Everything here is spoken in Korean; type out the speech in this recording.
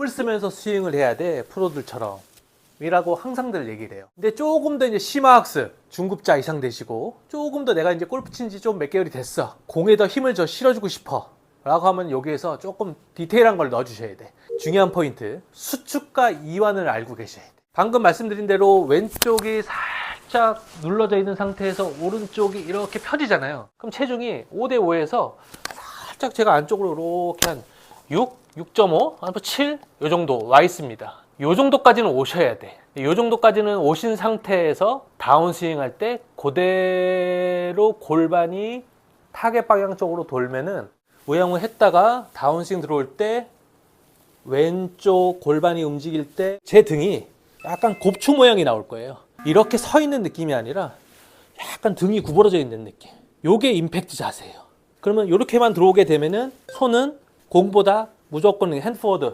힘을 쓰면서 스윙을 해야 돼 프로들처럼. 이라고 항상들 얘기를 해요. 근데 조금 더 이제 심화학습 중급자 이상 되시고 조금 더 내가 이제 골프 친 지 좀 몇 개월이 됐어. 공에 더 힘을 더 실어주고 싶어. 라고 하면 여기에서 조금 디테일한 걸 넣어주셔야 돼. 중요한 포인트 수축과 이완을 알고 계셔야 돼. 방금 말씀드린 대로 왼쪽이 살짝 눌러져 있는 상태에서 오른쪽이 이렇게 펴지잖아요. 그럼 체중이 5대5에서 살짝 제가 안쪽으로 이렇게 한 6, 6.5, 한 7, 요 정도 와 있습니다. 요 정도까지는 오셔야 돼. 요 정도까지는 오신 상태에서 다운스윙 할 때 그대로 골반이 타겟 방향 쪽으로 돌면은 우양을 했다가 다운스윙 들어올 때 왼쪽 골반이 움직일 때 제 등이 약간 곱추 모양이 나올 거예요. 이렇게 서 있는 느낌이 아니라 약간 등이 구부러져 있는 느낌. 요게 임팩트 자세예요. 그러면 이렇게만 들어오게 되면은 손은 공보다 무조건 핸드포워드